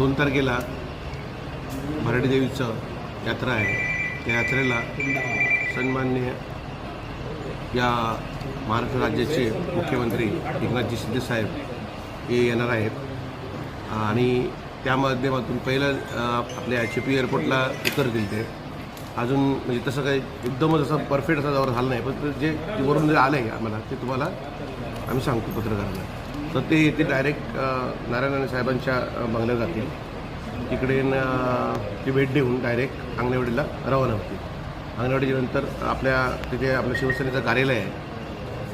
दोन तारखेला भराडी देवीचं यात्रा आहे. त्या यात्रेला सन्माननीय या महाराष्ट्र राज्याचे मुख्यमंत्री एकनाथजी शिंदेसाहेब हे येणार आहेत. आणि त्या माध्यमातून पहिलं आपल्या आपल्या पी एअरपोर्टला उतरतील ते. अजून म्हणजे तसं काही एकदमच असं परफेक्ट असा जवळ झालं नाही पण जे वरून जे आलं आहे आम्हाला ते तुम्हाला आम्ही सांगतो पत्रकारांना. तर ते येते डायरेक्ट नारायण साहेबांच्या अ, बंगल्यात जातील. तिकडे ती भेट देऊन डायरेक्ट अंगणेवाडीला रवाना होतील. अंगणवाडीनंतर आपल्या तिथे आपलं शिवसेनेचं कार्यालय आहे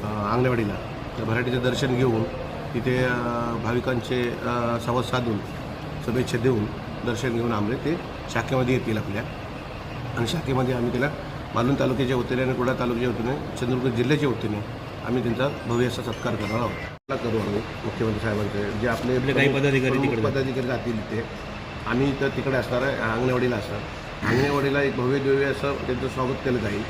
अ, अंगणवाडीला. भराठीचं भराटीचं दर्शन घेऊन तिथे भाविकांचे संवाद साधून शुभेच्छा देऊन दर्शन घेऊन आमले. ते शाखेमध्ये येतील आपल्या. आणि शाखेमध्ये आम्ही त्याला मालूण तालुक्याच्या वतीने आणि कुडा तालुक्याच्या वतीने चंद्रपूर जिल्ह्याच्या वतीने आम्ही त्यांचा भव्य असा सत्कार करणार आहोत. करू आम्ही मुख्यमंत्री साहेबांचे जे आपले आपले काही पदाधिकारी तिकडे पदाधिकारी जातील तिथे आम्ही तर तिकडे असणार आहे अंगणेवाडीला असणार. अंगणेवाडीला एक भव्य दिव्य असं त्यांचं स्वागत केलं जाईल.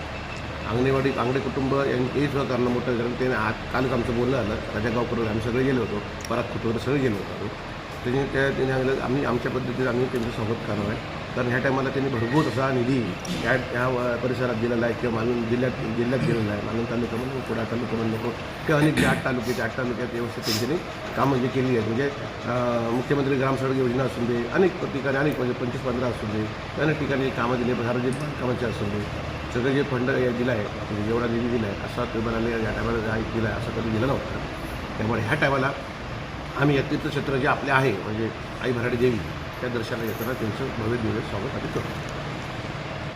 अंगणेवाडी आंगडे कुटुंब यांनी सुद्धा करणं मोठं कारण त्याने आज कालच आमचं बोलणं झालं. राजा गावकर आम्ही सगळे गेलो होतो. पराग खुटवर सगळे गेलो होतो त्यांनी त्या त्यांनी सांगितलं आम्ही आमच्या पद्धतीने आम्ही त्यांचं स्वागत करणार आहे. कारण ह्या टायमाला त्यांनी भरपूर असा निधी या ह्या परिसरात दिलेला आहे किंवा मालून जिल्ह्यात जिल्ह्यात दिलेला आहे. मालूण तालुका म्हणून कुडा तालुका म्हणून नको. किंवा अनेक जे आठ तालुक्याचे आठ तालुक्यात व्यवस्थित त्यांनी कामं जे केली आहेत. म्हणजे मुख्यमंत्री ग्रामसडक योजना असू दे अनेक ठिकाणी अनेक म्हणजे पंचवीस पंधरा असू दे अनेक ठिकाणी कामं दिले सार्वजनिक कामाचे असू दे सगळं जे फंड दिला आहे म्हणजे जेवढा निधी दिला आहे असा तुम्हाला या टायमाला दिला आहे असं कधी दिला नव्हता. त्यामुळे ह्या टायमाला आम्ही या तीर्थक्षेत्र जे आपले आहे म्हणजे आई भराडी देवी त्या दर्शनाला येताना त्यांचं भव्य दिवस स्वागत आम्ही करतो.